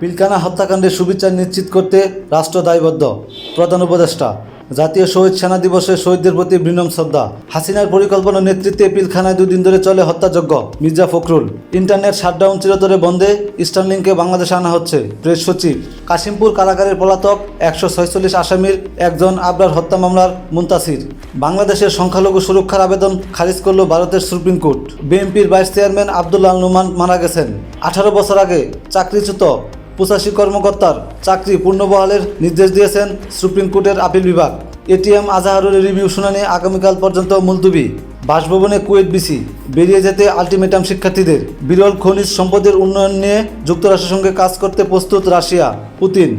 পিলখানা হত্যাকাণ্ডের সুবিচার নিশ্চিত করতে রাষ্ট্র দায়বদ্ধ প্রধান উপদেষ্টা, জাতীয় শহীদ সেনা দিবসে শহীদদের প্রতি বিনম শ্রদ্ধা। হাসিনার পরিকল্পনা নেতৃত্বে পিলখানায় দুদিন ধরে চলে হত্যাযজ্ঞ মির্জা ফখরুল। ইন্টারনেট শাটডাউন চিরতরে বন্ধে স্টার্লিংকে বাংলাদেশে আনা হচ্ছে। প্রেস সচিব, কাশিমপুর কারাগারের পলাতক একশো ছয়চল্লিশ আসামির একজন আবরার হত্যা মামলার মুন্তাসির। বাংলাদেশের সংখ্যালঘু সুরক্ষার আবেদন খারিজ করল ভারতের সুপ্রিম কোর্ট। বিএনপির ভাইস চেয়ারম্যান আবদুল্লাহ নুমান মারা গেছেন। আঠারো বছর আগে চাকরিচ্যুত পঁচাশি কর্মকর্তার চাকরি পূর্ণবহালের নির্দেশ দিয়েছেন সুপ্রিম কোর্টের আপিল বিভাগ। এটিএম আজাহারের রিভিউ শুনানি আগামীকাল পর্যন্ত মুলতুবি। বাসভবনে কুয়েত বিসি। বেরিয়ে যেতে আলটিমেটাম শিক্ষার্থীদের। বিরল খনিজ সম্পদের উন্নয়ন নিয়ে যুক্তরাষ্ট্রের সঙ্গে কাজ করতে প্রস্তুত রাশিয়া। পুতিন